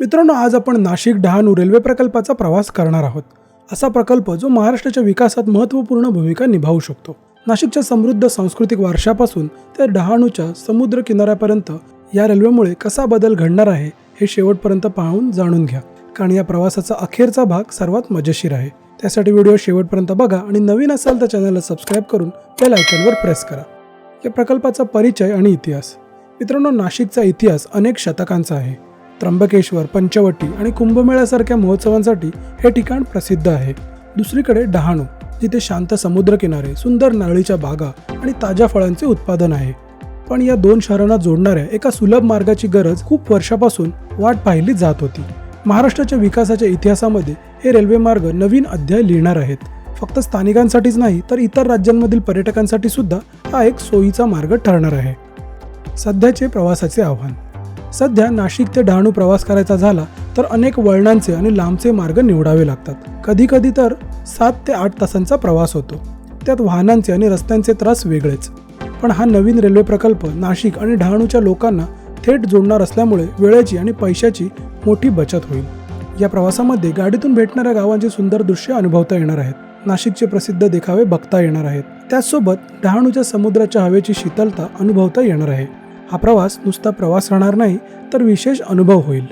मित्रांनो आज आपण नाशिक डहाणू रेल्वे प्रकल्पाचा प्रवास करणार आहोत. असा प्रकल्प जो महाराष्ट्राच्या विकासात महत्त्वपूर्ण भूमिका निभावू शकतो. नाशिकच्या समृद्ध सांस्कृतिक वारशापासून ते डहाणूच्या समुद्र किनाऱ्यापर्यंत या रेल्वेमुळे कसा बदल घडणार आहे हे शेवटपर्यंत पाहून जाणून घ्या. कारण या प्रवासाचा अखेरचा भाग सर्वात मजेशीर आहे. त्यासाठी व्हिडिओ शेवटपर्यंत बघा आणि नवीन असाल तर चॅनलला सबस्क्राईब करून बेल आयकॉनवर प्रेस करा. या प्रकल्पाचा परिचय आणि इतिहास. मित्रांनो नाशिकचा इतिहास अनेक शतकांचा आहे. त्र्यंबकेश्वर पंचवटी आणि कुंभमेळ्यासारख्या महोत्सवांसाठी हे ठिकाण प्रसिद्ध आहे. दुसरीकडे डहाणू जिथे शांत समुद्रकिनारे सुंदर नारळीच्या बागा आणि ताज्या फळांचे उत्पादन आहे. पण या दोन शहरांना जोडणाऱ्या एका सुलभ मार्गाची गरज खूप वर्षापासून वाट पाहिली जात होती. महाराष्ट्राच्या विकासाच्या इतिहासामध्ये हे रेल्वे मार्ग नवीन अध्याय लिहिणार आहेत. फक्त स्थानिकांसाठीच नाही तर इतर राज्यांमधील पर्यटकांसाठी सुद्धा हा एक सोयीचा मार्ग ठरणार आहे. सध्याचे प्रवासाचे आव्हान. सध्या नाशिक ते डहाणू प्रवास करायचा झाला तर अनेक वळणांचे आणि लांबचे मार्ग निवडावे लागतात. कधी कधी तर सात ते आठ तासांचा प्रवास होतो. त्यात वाहनांचे आणि रस्त्यांचे त्रास वेगळेच. पण हा नवीन रेल्वे प्रकल्प नाशिक आणि डहाणूच्या लोकांना थेट जोडणार असल्यामुळे वेळेची आणि पैशाची मोठी बचत होईल. या प्रवासामध्ये गाडीतून भेटणाऱ्या गावांची सुंदर दृश्य अनुभवता येणार आहेत. नाशिकचे प्रसिद्ध देखावे बघता येणार आहेत. त्याचसोबत डहाणूच्या समुद्राच्या हवेची शीतलता अनुभवता येणार आहे. हा प्रवास नुसता प्रवास राहणार नाही तर विशेष अनुभव होईल.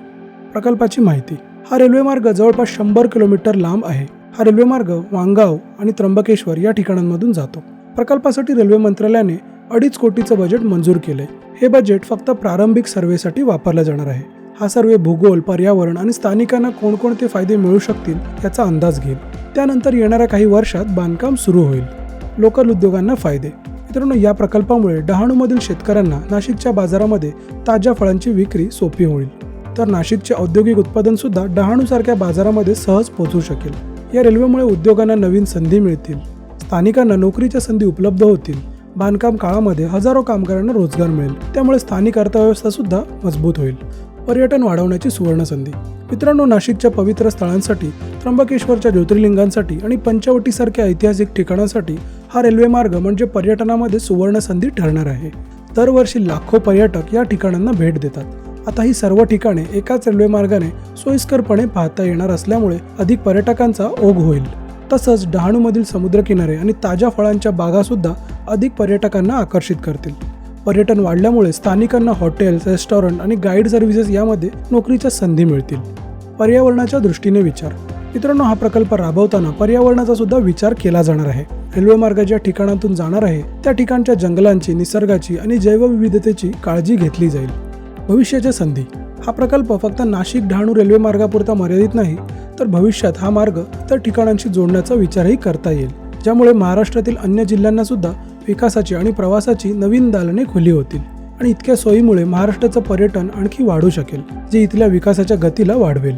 प्रकल्पाची माहिती. हा रेल्वे मार्ग जवळपास शंभर किलोमीटर लांब आहे. हा रेल्वे मार्ग वांगाव आणि त्र्यंबकेश्वर या ठिकाणांमधून जातो. प्रकल्पासाठी रेल्वे मंत्रालयाने अडीच कोटीचं बजेट मंजूर केले हे बजेट फक्त प्रारंभिक सर्वेसाठी वापरलं जाणार आहे. हा सर्वे भूगोल पर्यावरण आणि स्थानिकांना कोणकोणते फायदे मिळू शकतील याचा अंदाज घेईल. त्यानंतर येणाऱ्या काही वर्षात बांधकाम सुरू होईल. लोकल उद्योगांना फायदे. मित्रांनो या प्रकल्पामुळे डहाणूमधील शेतकऱ्यांना नाशिकच्या बाजारामध्ये ताज्या फळांची विक्री सोपी होईल. तर नाशिकचे औद्योगिक उत्पादन सुद्धा डहाणूसारख्या बाजारामध्ये सहज पोहोचू शकेल. या रेल्वेमुळे उद्योगांना नवीन संधी मिळतील. स्थानिकांना नोकरीच्या संधी उपलब्ध होतील. बांधकाम काळामध्ये हजारो कामगारांना रोजगार मिळेल. त्यामुळे स्थानिक अर्थव्यवस्था सुद्धा मजबूत होईल. पर्यटन वाढवण्याची सुवर्ण संधी. मित्रांनो नाशिकच्या पवित्र स्थळांसाठी त्र्यंबकेश्वरच्या ज्योतिर्लिंगांसाठी आणि पंचवटीसारख्या ऐतिहासिक ठिकाणांसाठी हा रेल्वे मार्ग म्हणजे पर्यटनामध्ये सुवर्ण संधी ठरणार आहे. दरवर्षी लाखो पर्यटक या ठिकाणांना भेट देतात. आता ही सर्व ठिकाणे एकाच रेल्वे मार्गाने सोयीस्करपणे पाहता येणार असल्यामुळे अधिक पर्यटकांचा ओघ होईल. तसंच डहाणूमधील समुद्रकिनारे आणि ताज्या फळांच्या बागासुद्धा अधिक पर्यटकांना आकर्षित करतील. पर्यटन वाढल्यामुळे स्थानिकांना हॉटेल्स रेस्टॉरंट आणि गाईड सर्व्हिसेस यामध्ये नोकरीच्या संधी मिळतील. पर्यावरणाच्या दृष्टीने विचार. मित्रांनो हा प्रकल्प राबवताना पर्यावरणाचा सुद्धा विचार केला जाणार आहे. रेल्वे मार्ग ज्या ठिकाणातून जाणार आहे. त्या ठिकाणच्या जंगलांची निसर्गाची आणि जैवविविधतेची काळजी घेतली जाईल. भविष्याच्या संधी. हा प्रकल्प फक्त नाशिक डहाणू रेल्वे मार्गापुरता मर्यादित नाही तर भविष्यात हा मार्ग इतर ठिकाणांशी जोडण्याचा विचारही करता येईल. ज्यामुळे महाराष्ट्रातील अन्य जिल्ह्यांना सुद्धा विकासाची आणि प्रवासाची नवीन दालने खुली होतील आणि इतक्या सोयीमुळे महाराष्ट्राचं पर्यटन आणखी वाढू शकेल जे इथल्या विकासाच्या गतीला वाढवेल.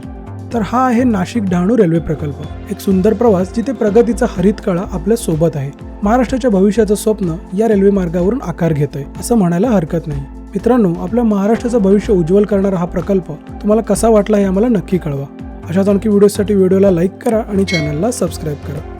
तर हा आहे नाशिक डहाणू रेल्वे प्रकल्प एक सुंदर प्रवास जिथे प्रगतीचा हरित कळा आपल्यासोबत आहे. महाराष्ट्राच्या भविष्याचं स्वप्न या रेल्वे मार्गावरून आकार घेत आहे असं म्हणायला हरकत नाही. मित्रांनो आपल्या महाराष्ट्राचं भविष्य उज्ज्वल करणारा हा प्रकल्प तुम्हाला कसा वाटला हे आम्हाला नक्की कळवा. अशाच आणखी व्हिडिओसाठी व्हिडिओला लाईक करा आणि चॅनलला सबस्क्राईब करा.